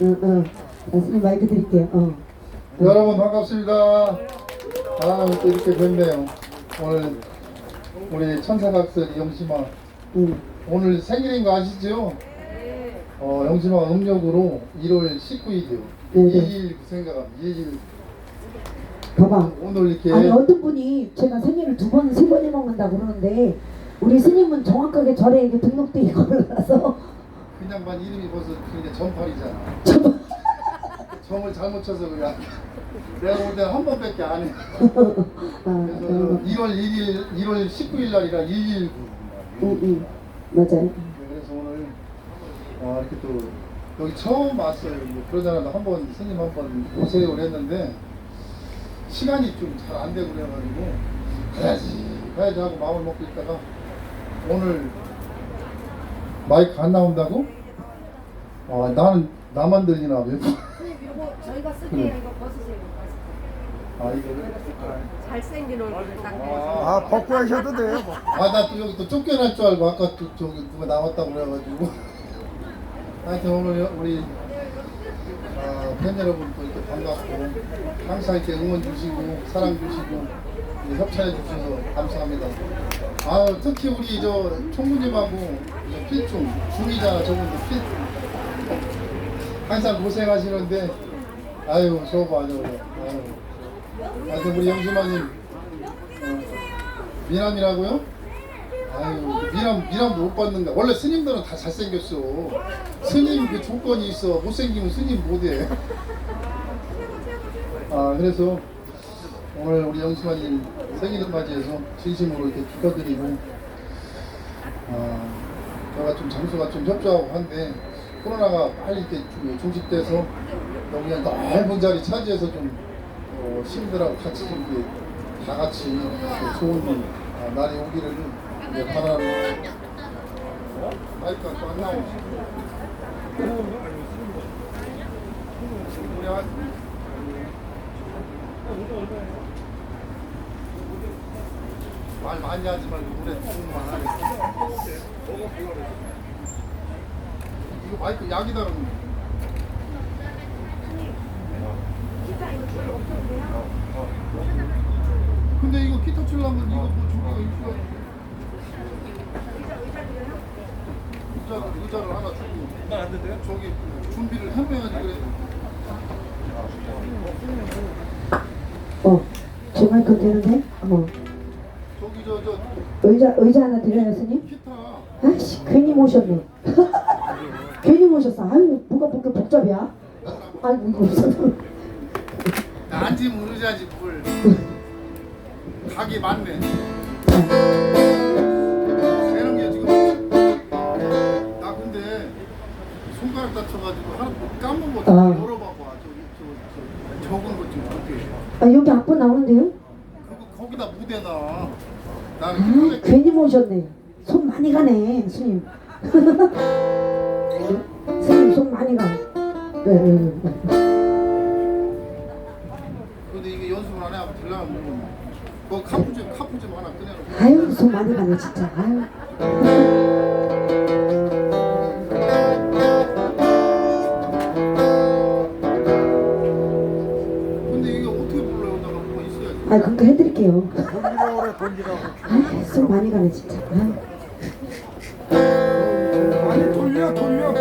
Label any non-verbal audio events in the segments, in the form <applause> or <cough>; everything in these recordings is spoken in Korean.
응, 응. 아, 스님 마이크 드릴게요. 어. 여러분 반갑습니다. 아, 또 이렇게 뵙네요. 오늘 우리 천사각설 영심아 응. 오늘 생일인 거 아시죠? 어, 영심아 음력으로 1월 19일이요. 네, 네. 2일 생각합니다. 2일 봐봐. 오늘 이렇게 아니 어떤 분이 제가 생일을 두 번, 세 번에 먹는다 그러는데 우리 스님은 정확하게 절에 이게 등록돼 있거라서 <laughs> 그냥만 이름이 벌써 그게 전팔이잖아. 저 점을 <laughs> 잘못 쳐서 그래. 내가 볼때한 번밖에 안 해. 아, 그래서 응, 1월 1일, 1월 19일 날이라 2일. 응, 응. 맞아요. 그래서 오늘 아, 이렇게 또 여기 처음 왔어요. 뭐 그러잖아도 한번 스님 한 번 오세요 그랬는데 시간이 좀 잘 안 되고 그래가지고 가야지 가야지 하고 마음을 먹고 있다가 오늘 마이크 안 나온다고? 아 나는 나만 들리나 왜? 선생님 이거 저희가 쓸게요 이거 벗으세요 아 이거를 잘생긴 얼굴을 딱 내서 아, 아 벗고 하셔도 돼요. 뭐. 아나 또 여기 또 쫓겨날 줄 알고 아까 또 저기 누가 나왔다고 그래가지고 하여튼 오늘 우리 아, 팬 여러분도 이렇게 반갑고 항상 이렇게 응원 주시고 사랑 주시고 이렇게 협찬해 주셔서 감사합니다. 아 특히 우리 저 총무님하고 이제 필중 중이자 저분도 필 항상 고생하시는데 아유 저거 아니요 아유 하여튼 우리 영심아님 어, 미남이라고요? 아유 미남 미남도 못 받는다. 원래 스님들은 다 잘생겼어. 스님 그 조건이 있어. 못생기면 스님 못해. 아 그래서 오늘 우리 영수마님 생일을 맞이해서 진심으로 이렇게 축하드리고 아 제가 좀 장소가 좀 협조하고 한데 코로나가 빨리 이렇게 좀 종식돼서 그냥 넓은 자리 차지해서 좀 어, 시민들하고 같이 좀 이렇게 다 같이 좋은 아, 날이 오기를 이제 바라는 마이크가 또 안 나오지 말 많이 하지 말고 노래 조금만 하겠어 이거 마이크 약이다 그러면 근데 이거 기타 치려면 이거 뭐 주가 있어 의자를, 의자를 하나 주고 안 된대요? 저기 준비를 해놔야지 그래 어. 제 마이크 되는데? 어. 저기 저저 의자, 의자 하나 드려요, 스님? 기타 아씨, 괜히 모셨네. <laughs> 괜히 모셨어. 아유, 뭐가 그렇게 복잡이야? 아이고, 이거 없어도. 앉으면 의자지 뭘 각이 많네 되는 게 지금 나 근데 손가락 다쳐가지고 하나 까먹은 거 아. 열어봐봐 저기 저, 저 적은 것좀 어떻게 아, 여기 앞번 나오는데요? 그거 거기다 무대나 아, 이렇게 괜히 모셨네. 손 많이 가네, 스님. <laughs> 손 많이 가. 네, 네, 네. 근데 이게 연습을 안 해하면 들려면 모르겠네 뭐 카푸 좀 카푸 좀 하나 꺼내놓고 아유, 손 많이 가네, 진짜. 아유. 근데 이게 어떻게 불러요? 내가 뭐가 있어야지 아, 그렇게 해드릴게요. 아유, 손 많이 가네, 진짜. 아유. 아니 돌려 돌려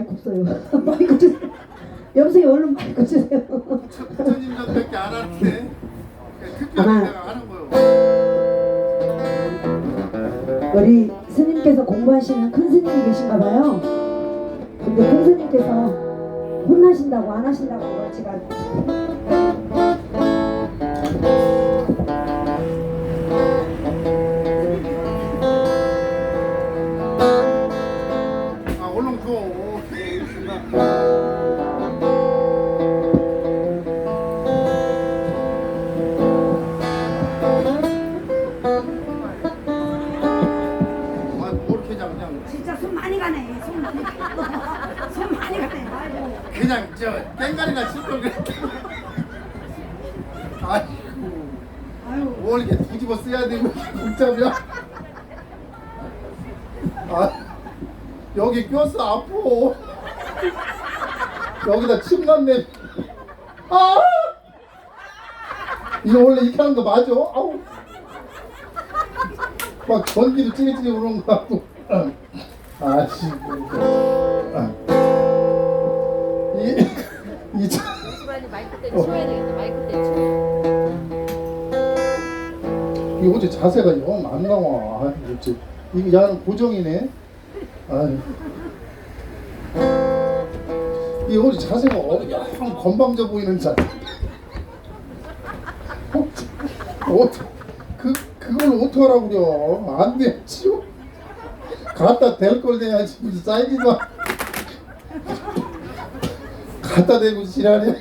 마이크 없어요. <laughs> 마이크 주세요. 여보세요. 얼른 마이크 주세요. 부처님 전밖에 안 하는데 특별히 내가 하는 거요 우리 스님께서 공부하시는 큰 스님이 계신가 봐요. 근데 큰 스님께서 혼나신다고 안 하신다고 제가 시간이나 칠걸 그랬다. 아이고. 뭘 이렇게 뒤집어 써야 되고, 문자면. 아, 여기 꼈어, 아프고. 여기다 침 났네. 아! 이거 원래 이렇게 하는 거 맞아? 아우. 막 전기도 찌릿찌릿 오는 거 같고. 아씨. 아. 주말에 마이크 때 치워야 되겠다. 마이크 때 치워. 이거 어째 자세가 영 안 나와. 아, 이거 야는 고정이네. 아, 이거 어째 자세가 어, 영 건방져 보이는 자. 어, 그 그걸 어떻게 하라고 그려? 안 돼, 치워. 갖다 댈 걸 대야지 무슨 사이즈가. 갖다 대고 지랄이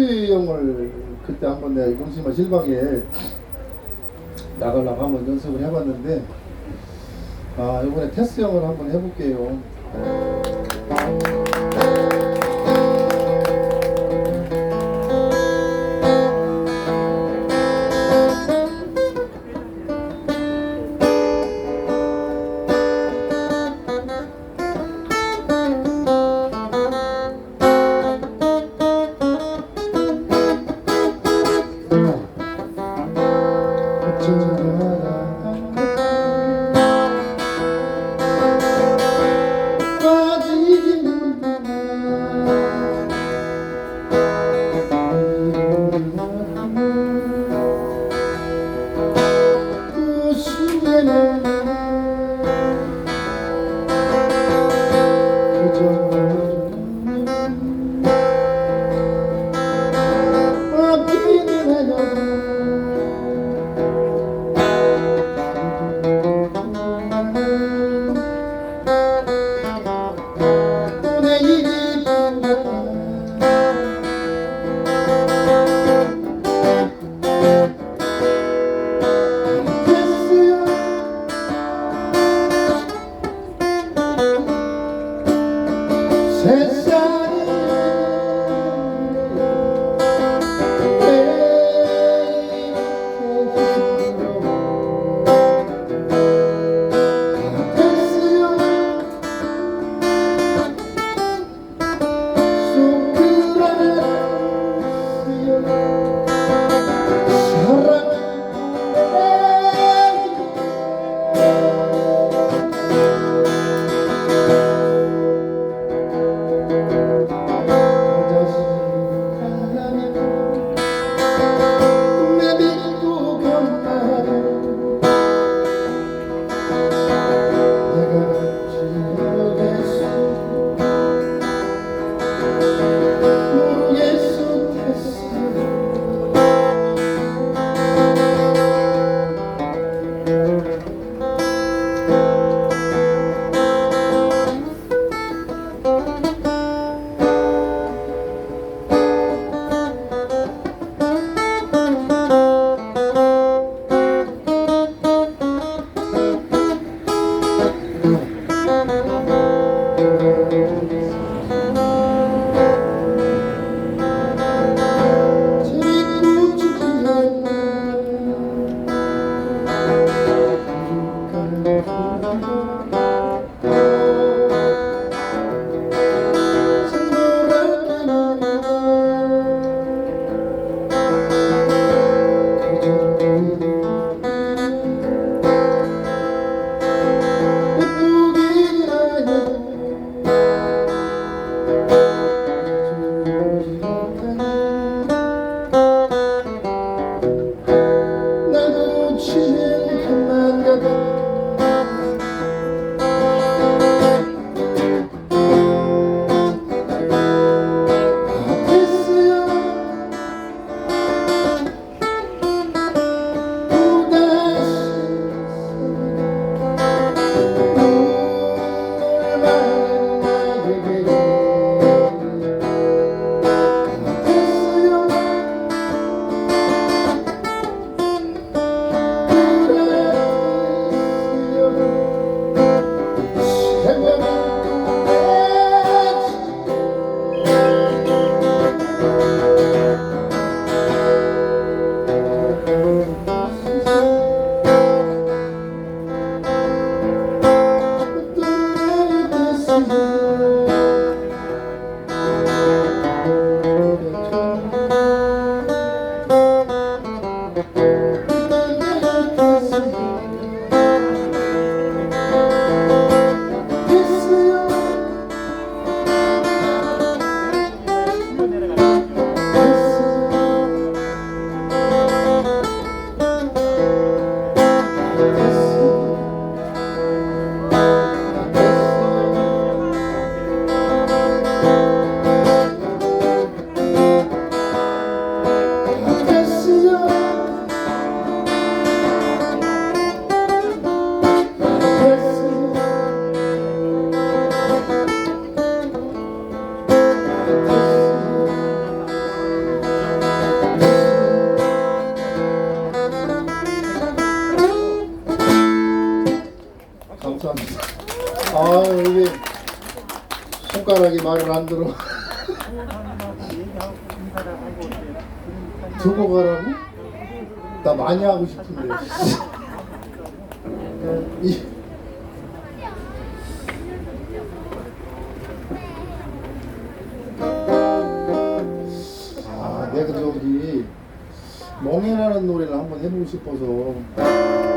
형을 그때 한번 내가 용심아 실방에 나가려고 한번 연습을 해봤는데 아 이번에 테스 형을 한번 해볼게요. 만들어. 두고 가라고? 나 많이 하고 싶은데. <laughs> 아, 내가 저기 멍해라는 노래를 한번 해보고 싶어서.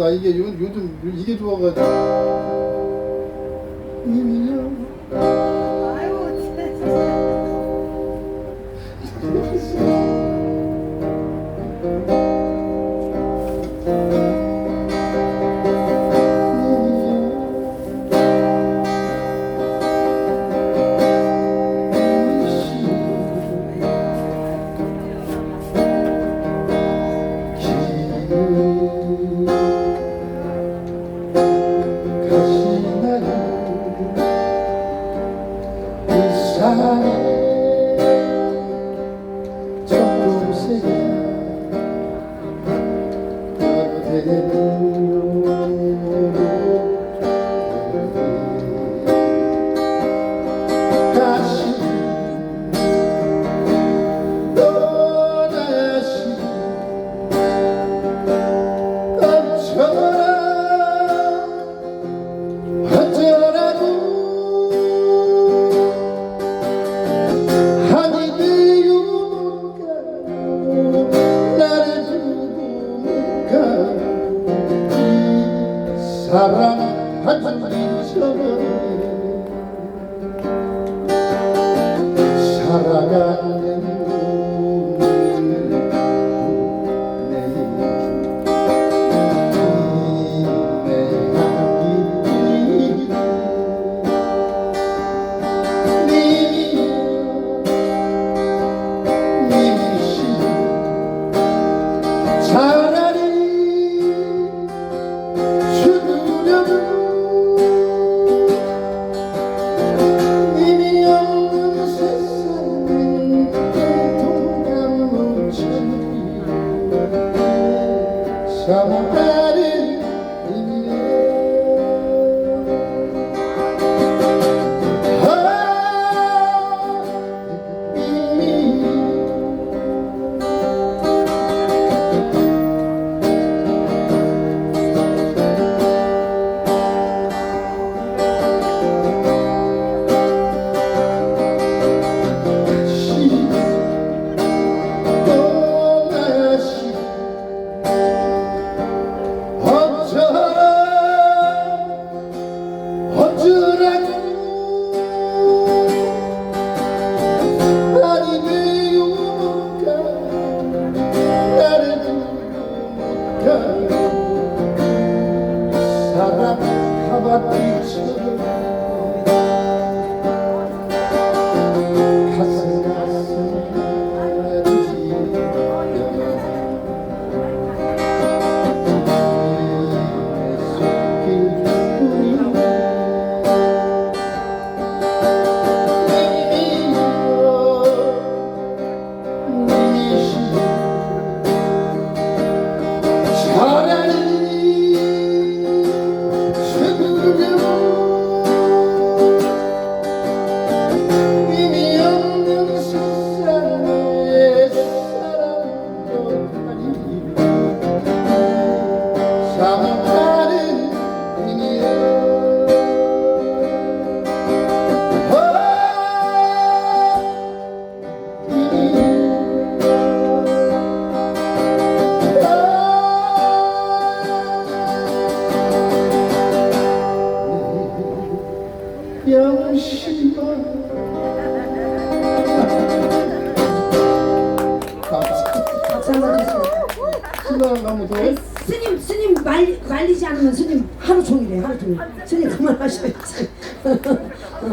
나, 나 이게 요, 요즘 이게 좋아가지고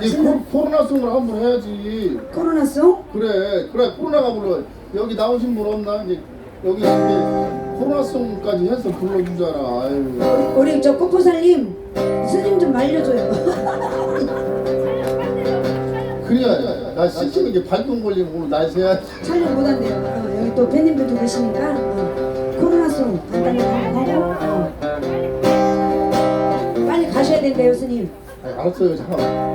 이 신나- 코- 코로나송을 한 번 해야지 코로나송? 그래 그래 코로나가 불러 여기 나오신 분 없나 이제 여기 이제 코로나송까지 해서 불러주잖아 아유 우리 저 꼬포살님 스님 좀 말려줘요. 그래야 나 시키는 게 발동 걸리면 오늘 날 새야 촬영 못한대요. 어, 여기 또 팬님들도 계시니까 어, 코로나송 간단히 하고 어. 빨리 가셔야 된대요, 스님. 알았어요 잠깐만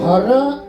바라.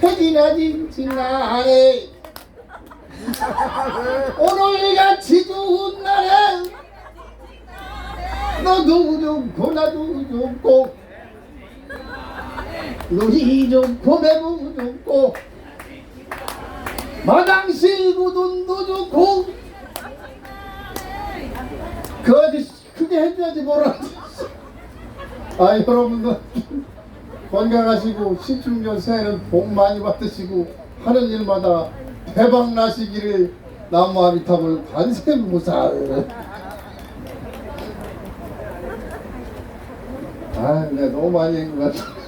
개진아지 징나네. 오늘같이 좋은 날에 너도 좋고 나도 좋고 너희 좋고 매부 좋고 마당실 구돈도 좋고. 그 아저씨 크게 해줘야지 뭐라 아 여러분들 건강하시고 신축년 새해는 복 많이 받으시고 하는 일마다 대박 나시기를 나무 아미탑을 관세무살. 아 내가 너무 많이 한것 같아